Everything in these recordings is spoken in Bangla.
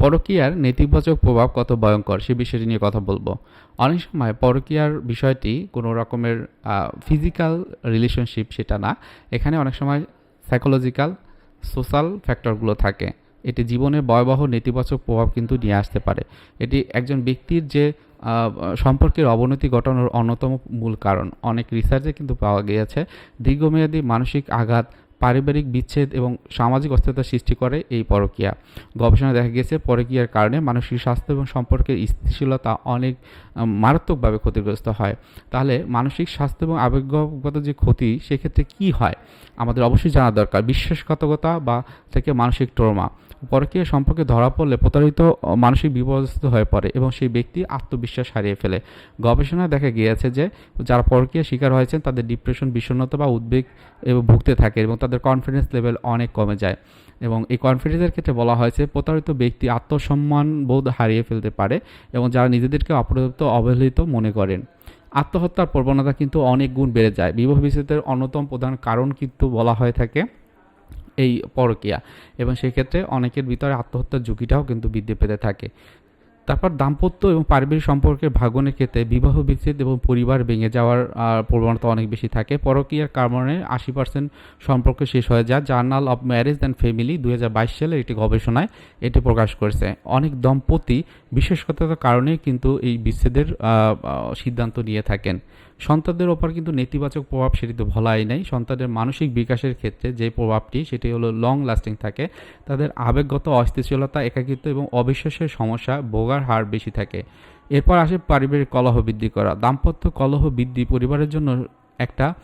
পরকীয়ার নেতিবাচক প্রভাব কত ভয়ঙ্কর সে বিষয়টি নিয়ে কথা বলব। অনেক সময় পরকীয়ার বিষয়টি কোনো রকমের ফিজিক্যাল রিলেশনশিপ সেটা না। এখানে অনেক সময় সাইকোলজিক্যাল সোশ্যাল ফ্যাক্টরগুলো থাকে। এটি জীবনে ভয়াবহ নেতিবাচক প্রভাব কিন্তু নিয়ে আসতে পারে। এটি একজন ব্যক্তির যে সম্পর্কের অবনতি ঘটানোর অন্যতম মূল কারণ। অনেক রিসার্চে কিন্তু পাওয়া গিয়েছে, দীর্ঘমেয়াদী মানসিক আঘাত পারিবারিক বিচ্ছেদ এবং সামাজিক অস্থিরতা সৃষ্টি করে এই পরকীয়া। গবেষণায় দেখা গেছে, পরকীয়ার কারণে মানসিক স্বাস্থ্য এবং সম্পর্কের স্থিতিশীলতা অনেক মারাত্মকভাবে ক্ষতিগ্রস্ত হয়। তাহলে মানসিক স্বাস্থ্য এবং আবেগগত যে ক্ষতি, সেক্ষেত্রে কি হয়? আমাদের অবশ্যই জানা দরকার। বিশ্বাসঘাতকতা বা থেকে মানসিক ট্রমা পরকীয়া সম্পর্কে ধরা পড়লে প্রতারিত মানসিক বিপর্যস্ত হয়ে পড়ে এবং সেই ব্যক্তি আত্মবিশ্বাস হারিয়ে ফেলে। গবেষণায় দেখা গিয়েছে যে যারা পরকীয়া শিকার হয়েছেন, তাদের ডিপ্রেশন বিষণ্ণতা বা উদ্বেগ এবং ভুগতে থাকে এবং তাদের কনফিডেন্স লেভেল অনেক কমে যায়। এবং এই কনফিডেন্সের ক্ষেত্রে বলা হয়েছে, প্রতারিত ব্যক্তি আত্মসম্মান বোধ হারিয়ে ফেলতে পারে এবং যারা নিজেদেরকে অপরাধিত অবহেলিত মনে করেন। আত্মহত্যার প্রবণতা কিন্তু অনেক গুণ বেড়ে যায়। বিবাহ বিচ্ছেদের অন্যতম প্রধান কারণ কিন্তু বলা হয়ে থাকে এই পরকীয়া। এবং সেক্ষেত্রে অনেকের ভিতরে আত্মহত্যার ঝুঁকিটাও কিন্তু বৃদ্ধি পেতে থাকে। তারপর দাম্পত্য এবং পারিবারিক সম্পর্কের ভাগনের ক্ষেত্রে বিবাহ বিচ্ছেদ এবং পরিবার ভেঙে যাওয়ার প্রবণতা অনেক বেশি থাকে। পরকীয়ার কারণে আশি পার্সেন্ট সম্পর্ক শেষ হয়ে যায়। Journal of marriage and family দুই হাজার বাইশ সালের একটি গবেষণায় এটি প্রকাশ করেছে। অনেক দম্পতি বিশেষগত কারণে কিন্তু এই বিচ্ছেদের সিদ্ধান্ত নিয়ে থাকেন। সন্তানদের ওপর কিন্তু নেতিবাচক প্রভাব সেটি তো ভলাই নাই। সন্তানের মানসিক বিকাশের ক্ষেত্রে যে প্রভাবটি, সেটি হলো লং লাস্টিং থাকে। তাদের আবেগগত অস্থিতিশীলতা, একাকিত্ব এবং অবিশ্বাসের সমস্যা, ভোগার হার বেশি থাকে। এরপর আসে পারিবারিক কলহ বৃদ্ধি করা। দাম্পত্য কলহ বৃদ্ধি পরিবারের জন্য একটা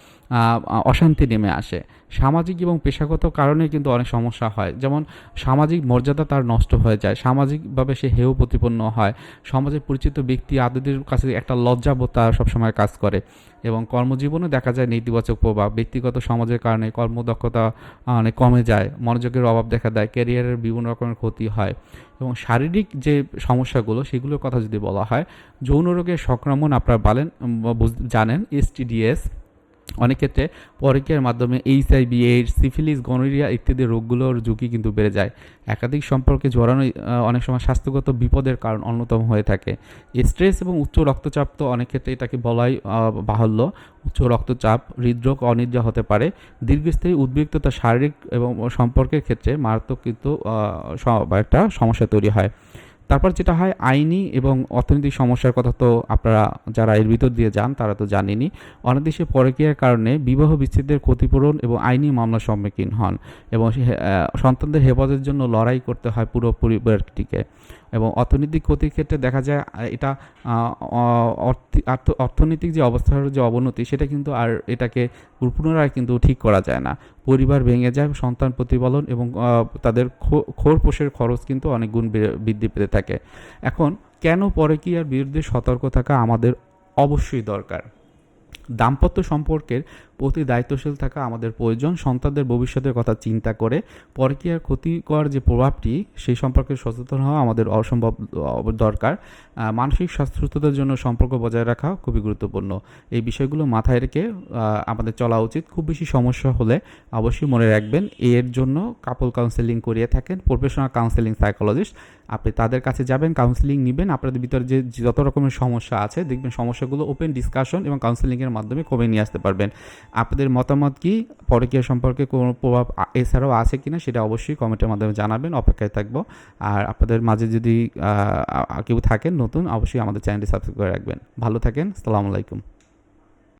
অশান্তি নেমে আসে। সামাজিক এবং পেশাগত কারণে কিন্তু অনেক সমস্যা হয়। যেমন সামাজিক মর্যাদা তার নষ্ট হয়ে যায়। সামাজিকভাবে সে হেয় প্রতিপন্ন হয়। সমাজে পরিচিত ব্যক্তি আদিদের কাছে একটা লজ্জাবোধ তার সবসময় কাজ করে এবং কর্মজীবনে দেখা যায় নেতিবাচক প্রভাব। ব্যক্তিগত সমাজের কারণে কর্মদক্ষতা অনেক কমে যায়। মনোযোগের অভাব দেখা দেয়। ক্যারিয়ারের বিভিন্ন রকমের ক্ষতি হয় এবং শারীরিক যে সমস্যাগুলো, সেগুলোর কথা যদি বলা হয়, যৌন রোগের সংক্রমণ আপনারা বলেন জানেন এসটিডিএস অনেক ক্ষেত্রে পরকীয়ার মাধ্যমে এইচআইভি এইডস সিফিলিস গনোরিয়া ইত্যাদি রোগগুলোর ঝুঁকি কিন্তু বেড়ে যায়। একাধিক সম্পর্কে জড়ানো অনেক সময় স্বাস্থ্যগত বিপদের কারণ অন্যতম হয়ে থাকে। স্ট্রেস এবং উচ্চ রক্তচাপ তো অনেক ক্ষেত্রে এটাকে বলাই বাহুল্য। উচ্চ রক্তচাপ, হৃদরোগ অনিদ্রা হতে পারে। দীর্ঘস্থায়ী উদ্বিগ্নতা শারীরিক এবং সম্পর্কের ক্ষেত্রে মারাত্মক কিন্তু একটা সমস্যা তৈরি হয়। তারপর যেটা হয়, আইনি এবং অর্থনৈতিক সমস্যার কথা তো আপনারা যারা এর ভিতর দিয়ে যান, তারা তো জানেনই। অনাদেশে পরকীয়ার কারণে বিবাহ বিচ্ছেদের ক্ষতিপূরণ এবং আইনি মামলার সম্মুখীন হন এবং সন্তানদের হেফাজতের জন্য লড়াই করতে হয় পুরো পরিবারটিকে এবং অর্থনৈতিক ক্ষতির ক্ষেত্রে দেখা যায় এটা অর্থনৈতিক যে অবস্থার যে অবনতি, সেটা কিন্তু আর এটাকে পুনরায় কিন্তু ঠিক করা যায় না। পরিবার ভেঙে যায়, সন্তান প্রতিপালন এবং তাদের খো- খোরপোশের খরচ কিন্তু অনেক গুণ বৃদ্ধি পেতে থাকে। এখন কেন পরে কি আর বিরুদ্ধে সতর্ক থাকা আমাদের অবশ্যই দরকার? দাম্পত্য সম্পর্কের প্রতি দায়িত্বশীল থাকা আমাদের প্রয়োজন। সন্তানদের ভবিষ্যতের কথা চিন্তা করে পরকীয়ার ক্ষতিকর যে প্রভাবটি, সেই সম্পর্কে সচেতন হওয়া আমাদের অসম্ভব দরকার। মানসিক স্বাস্থ্যতার জন্য সম্পর্ক বজায় রাখা খুবই গুরুত্বপূর্ণ। এই বিষয়গুলো মাথায় রেখে আমাদের চলা উচিত। খুব বেশি সমস্যা হলে অবশ্যই মনে রাখবেন, এর জন্য কাপল কাউন্সেলিং করিয়ে থাকেন। প্রফেশনাল কাউন্সেলিং সাইকোলজিস্ট আপনি তাদের কাছে যাবেন কাউন্সেলিং নেবেন, আপনাদের ভিতরে যে যত রকমের সমস্যা আছে, দেখবেন সমস্যাগুলো ওপেন ডিসকাশন এবং কাউন্সেলিংয়ের মাধ্যমে কমে নিয়ে আসতে পারবেন। আপনাদের মতামত কি? পরকীয়া সম্পর্কে কোনো প্রভাব এছাড়াও আছে কিনা সেটা অবশ্যই কমেন্টের মাধ্যমে জানাবেন, অপেক্ষায় থাকব। আর আপনাদের মাঝে যদি কেউ থাকেন নতুন, অবশ্যই আমাদের চ্যানেলটি সাবস্ক্রাইব করে রাখবেন। ভালো থাকেন, আসসালামু আলাইকুম।